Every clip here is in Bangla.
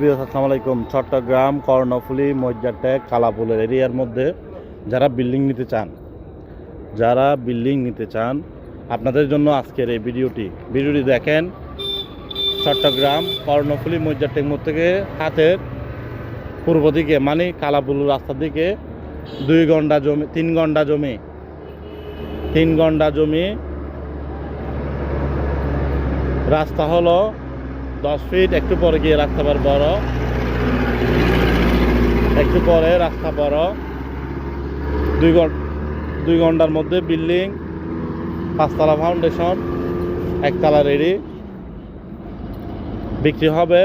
বিয়াস আসসালামু আলাইকুম চট্টগ্রাম, কর্ণফুলি মজ্জারটেক কালাপুলের এরিয়ার মধ্যে যারা বিল্ডিং নিতে চান, যারা বিল্ডিং নিতে চান, আপনাদের জন্য আজকের এই ভিডিওটি। ভিডিওটি দেখেন, চট্টগ্রাম, কর্ণফুলি মজ্জারটেক মোড় থেকে হাতের পূর্ব দিকে মানে কালাপুল রাস্তার দিকে দুই ঘণ্টা জমি, তিন ঘণ্টা জমি, তিন ঘণ্টা জমি। রাস্তা হলো দশ ফিট একটু পরে গিয়ে রাস্তা বার বড়। একটু পরে রাস্তা বড়। দুই ঘণ্টা দুই ঘণ্টার মধ্যে বিল্ডিং পাঁচতলা ফাউন্ডেশন একতলা রেডি বিক্রি হবে।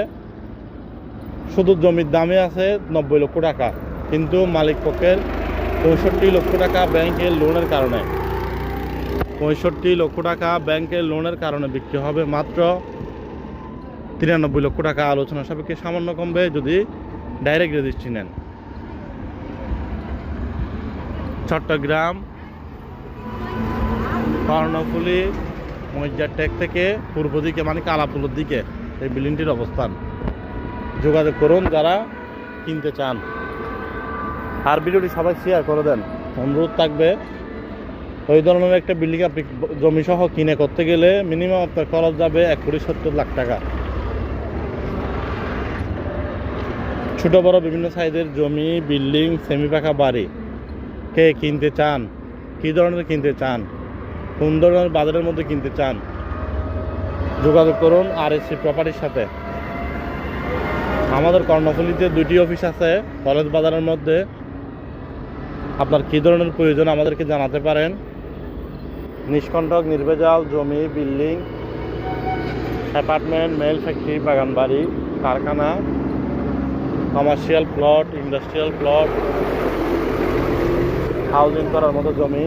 শুধু জমির দামে আছে নব্বই লক্ষ টাকা। কিন্তু মালিক পক্ষের পঁয়ষট্টি লক্ষ টাকা ব্যাংকের লোনের কারণে। পঁয়ষট্টি লক্ষ টাকা ব্যাংকের লোনের কারণে বিক্রি হবে মাত্র তিরানব্বই লক্ষ টাকা আলোচনা সাপেক্ষে সামান্য কমবে যদি ডাইরেক্ট রেজিস্ট্রি নেন। চট্টগ্রাম কর্ণফুলি মজ্জার টেক থেকে পূর্ব দিকে মানে কালাপুলোর দিকে এই বিল্ডিংটির অবস্থান। যোগাযোগ করুন যারা কিনতে চান। আর ভিডিওটি সবাই শেয়ার করে দেন। অনুরোধ থাকবে, ওই ধরনের একটা বিল্ডিং আপনি জমিসহ কিনে করতে গেলে মিনিমাম আপনার খরচ যাবে এক কোটি সত্তর লাখ টাকা। ছোট বড় বিভিন্ন সাইজের জমি, বিল্ডিং সেমি পাকা বাড়ি। কে কিনতে চান? কী ধরনের কিনতে চান? কোন ধরনের বাজারের মধ্যে কিনতে চান? যোগাযোগ করুন আর এস প্রপার্টির সাথে। আমাদের কর্ণফুলিতে দুটি অফিস আছে। কলেজ বাজারের মধ্যে। আপনার কী ধরনের প্রয়োজন আমাদেরকে জানাতে পারেন। নিষ্কণ্টক, নির্ভেজাল, জমি, বিল্ডিং, অ্যাপার্টমেন্ট, মেল ফ্যাক্টরি বাগান বাড়ি কারখানা commercial plot industrial plot housing করার মতো জমি।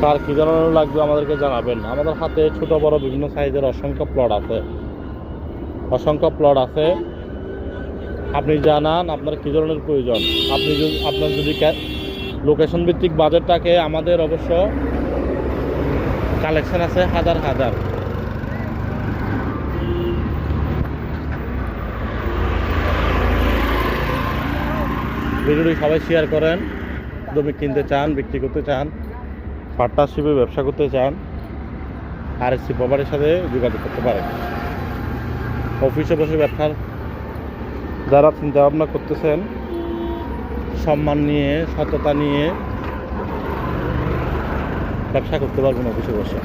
তার কী ধরনের লাগবে আমাদেরকে জানাবেন। আমাদের হাতে ছোট, বড়, বিভিন্ন সাইজের অসংখ্য প্লট আছে। অসংখ্য প্লট আছে। আপনি জানান আপনার কী ধরনের প্রয়োজন। আপনি যদি আপনার যদি লোকেশন ভিত্তিক বাজেট থাকে, আমাদের অবশ্য কালেকশন আছে হাজার হাজার। ভিডিওটি সবাই শেয়ার করেন। জমি কিনতে চান, বিক্রি করতে চান পার্টনারশিপে ব্যবসা করতে চান আর এস সি প্রপার্টির সাথে যোগাযোগ করতে পারেন। অফিসে বসে ব্যবসার যারা চিন্তা ভাবনা করতেছেন, সম্মান নিয়ে, সততা নিয়ে ব্যবসা করতে পারবেন অফিসে বসে।